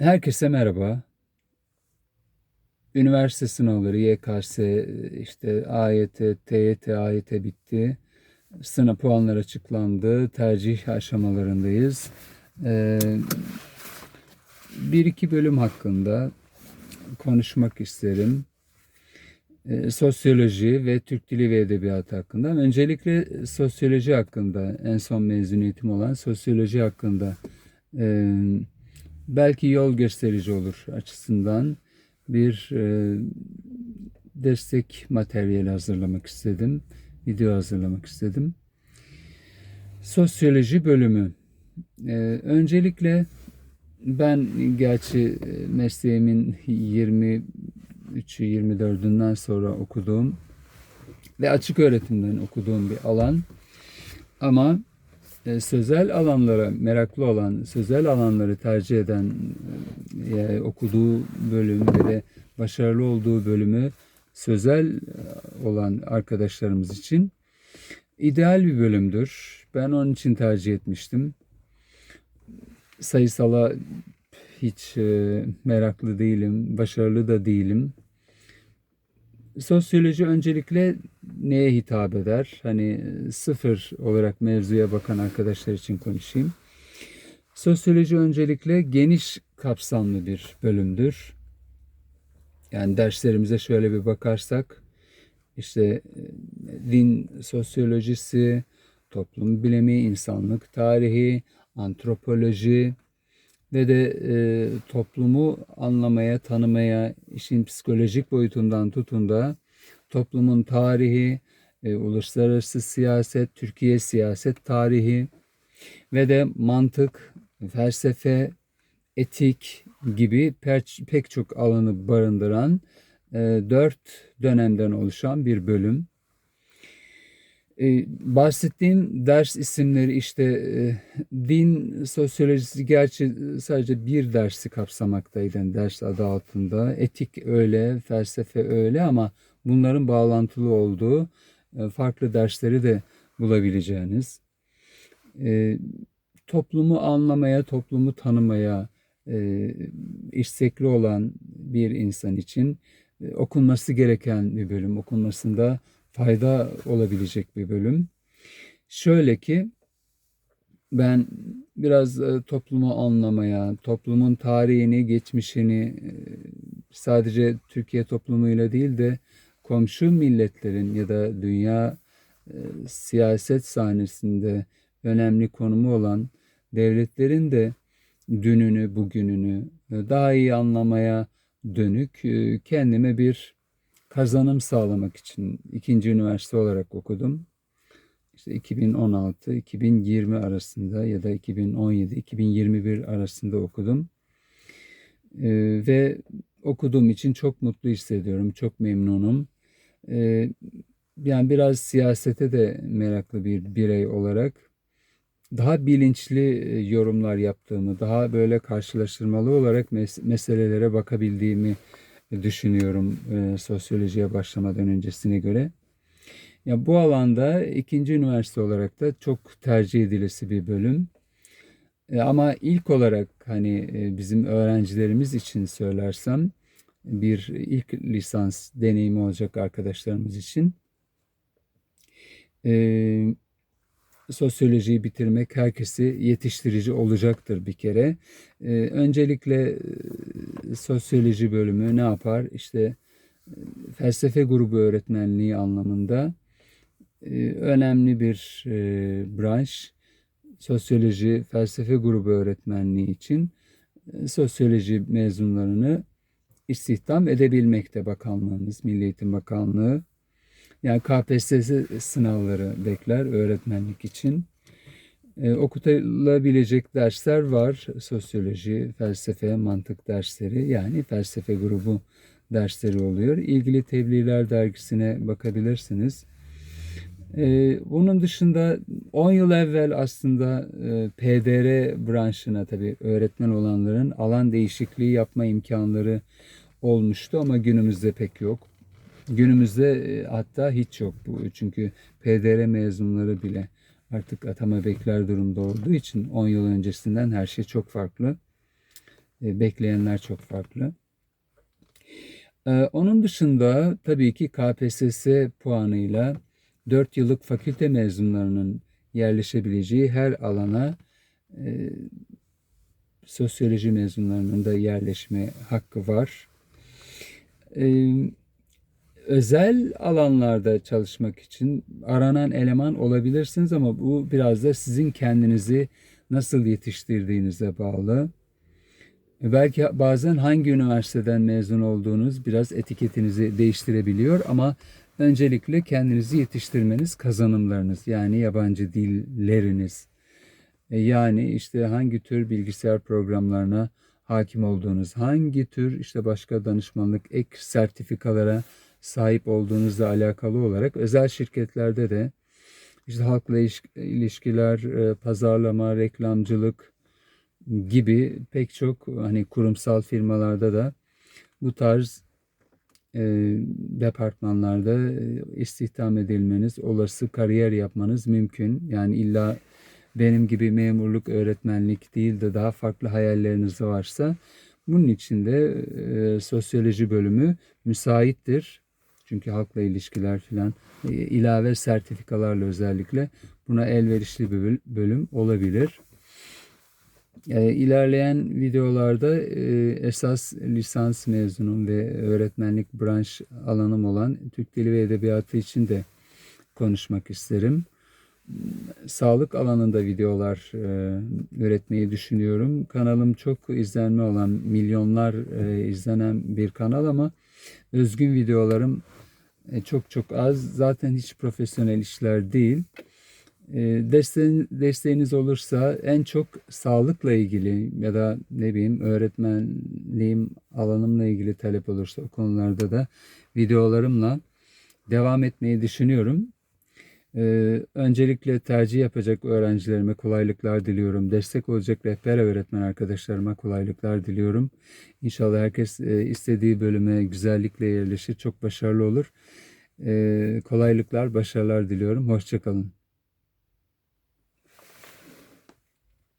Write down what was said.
Herkese merhaba. Üniversite sınavları, YKS, işte AYT, TYT, AYT bitti. Sınav puanlar açıklandı. Tercih aşamalarındayız. Ee, bir iki bölüm hakkında konuşmak isterim. Ee, sosyoloji ve Türk Dili ve Edebiyatı hakkında. Öncelikle sosyoloji hakkında, en son mezuniyetim olan sosyoloji hakkında e, belki yol gösterici olur açısından bir e, destek materyali hazırlamak istedim. Video hazırlamak istedim. Sosyoloji bölümü. E, öncelikle ben gerçi e, mesleğimin 23'ü 24'ünden sonra okuduğum ve açık öğretimden okuduğum bir alan ama sözel alanlara meraklı olan, sözel alanları tercih eden, e, okuduğu bölüm ve de başarılı olduğu bölümü sözel e, olan arkadaşlarımız için ideal bir bölümdür. Ben onun için tercih etmiştim. Sayısala hiç e, meraklı değilim, başarılı da değilim. Sosyoloji öncelikle neye hitap eder? Hani sıfır olarak mevzuya bakan arkadaşlar için konuşayım. Sosyoloji öncelikle geniş kapsamlı bir bölümdür. Yani derslerimize şöyle bir bakarsak işte e, din sosyolojisi, toplum bilimi, insanlık tarihi, antropoloji ve de e, toplumu anlamaya, tanımaya, işin psikolojik boyutundan tutun da toplumun tarihi, e, uluslararası siyaset, Türkiye siyaset tarihi ve de mantık, felsefe, etik gibi pek çok alanı barındıran e, dört dönemden oluşan bir bölüm. E, bahsettiğim ders isimleri işte e, din sosyolojisi gerçi sadece bir dersi kapsamaktaydı ders adı altında. Etik öyle, felsefe öyle ama bunların bağlantılı olduğu e, farklı dersleri de bulabileceğiniz. E, toplumu anlamaya, toplumu tanımaya e, istekli olan bir insan için okunması gereken bir bölüm. Okunmasında fayda olabilecek bir bölüm. Şöyle ki ben biraz e, toplumu anlamaya, toplumun tarihini, geçmişini e, sadece Türkiye toplumuyla değil de komşu milletlerin ya da dünya e, siyaset sahnesinde önemli konumu olan devletlerin de dününü, bugününü daha iyi anlamaya dönük kendime bir kazanım sağlamak için ikinci üniversite olarak okudum. İşte 2016-2020 arasında ya da 2017-2021 arasında okudum. Ee, ve okuduğum için çok mutlu hissediyorum, çok memnunum. Ee, yani biraz siyasete de meraklı bir birey olarak daha bilinçli yorumlar yaptığımı, daha böyle karşılaştırmalı olarak mes- meselelere bakabildiğimi düşünüyorum e, sosyolojiye başlamadan öncesine göre. Ya bu alanda ikinci üniversite olarak da çok tercih edilisi bir bölüm. E, ama ilk olarak hani e, bizim öğrencilerimiz için söylersem bir ilk lisans deneyimi olacak arkadaşlarımız için. E, sosyolojiyi bitirmek herkesi yetiştirici olacaktır bir kere. Ee, öncelikle e, sosyoloji bölümü ne yapar? İşte e, felsefe grubu öğretmenliği anlamında e, önemli bir branş. Sosyoloji felsefe grubu öğretmenliği için sosyoloji mezunlarını istihdam edebilmekte bakanlığımız, Milli Eğitim Bakanlığı yani KPSS sınavları bekler öğretmenlik için. Ee, okutulabilecek dersler var. Sosyoloji, felsefe, mantık dersleri yani felsefe grubu dersleri oluyor. İlgili Tebliğler dergisine bakabilirsiniz. Ee, bunun dışında 10 yıl evvel aslında e, PDR branşına tabii öğretmen olanların alan değişikliği yapma imkanları olmuştu ama günümüzde pek yok. Günümüzde e, hatta hiç yok bu. Çünkü PDR mezunları bile artık atama bekler durumda olduğu için 10 yıl öncesinden her şey çok farklı. E, bekleyenler çok farklı. E, onun dışında tabii ki KPSS puanıyla 4 yıllık fakülte mezunlarının yerleşebileceği her alana e, sosyoloji mezunlarının da yerleşme hakkı var. E, özel alanlarda çalışmak için aranan eleman olabilirsiniz ama bu biraz da sizin kendinizi nasıl yetiştirdiğinize bağlı. Belki bazen hangi üniversiteden mezun olduğunuz biraz etiketinizi değiştirebiliyor ama öncelikle kendinizi yetiştirmeniz kazanımlarınız yani yabancı dilleriniz. E, Yani işte hangi tür bilgisayar programlarına hakim olduğunuz, hangi tür işte başka danışmanlık ek sertifikalara sahip olduğunuzla alakalı olarak özel şirketlerde de işte halkla iliş- ilişkiler, e, pazarlama, reklamcılık gibi pek çok hani kurumsal firmalarda da bu tarz e, departmanlarda e, istihdam edilmeniz, olası kariyer yapmanız mümkün. Yani illa benim gibi memurluk, öğretmenlik değil de daha farklı hayalleriniz varsa bunun için de e, sosyoloji bölümü müsaittir. Çünkü halkla ilişkiler filan e, ilave sertifikalarla özellikle buna elverişli bir böl- bölüm olabilir. E, ilerleyen videolarda e, esas lisans mezunum ve öğretmenlik branş alanım olan Türk Dili ve Edebiyatı için de konuşmak isterim. Sağlık alanında videolar e, üretmeyi düşünüyorum. Kanalım çok izlenme olan, milyonlar e, izlenen bir kanal ama özgün videolarım e, çok çok az. Zaten hiç profesyonel işler değil. E, desteğin, desteğiniz olursa en çok sağlıkla ilgili ya da ne bileyim öğretmenliğim alanımla ilgili talep olursa o konularda da videolarımla devam etmeyi düşünüyorum. Ee, öncelikle tercih yapacak öğrencilerime kolaylıklar diliyorum. Destek olacak rehber öğretmen arkadaşlarıma kolaylıklar diliyorum. İnşallah herkes e, istediği bölüme güzellikle yerleşir, çok başarılı olur. Ee, kolaylıklar, başarılar diliyorum. Hoşçakalın.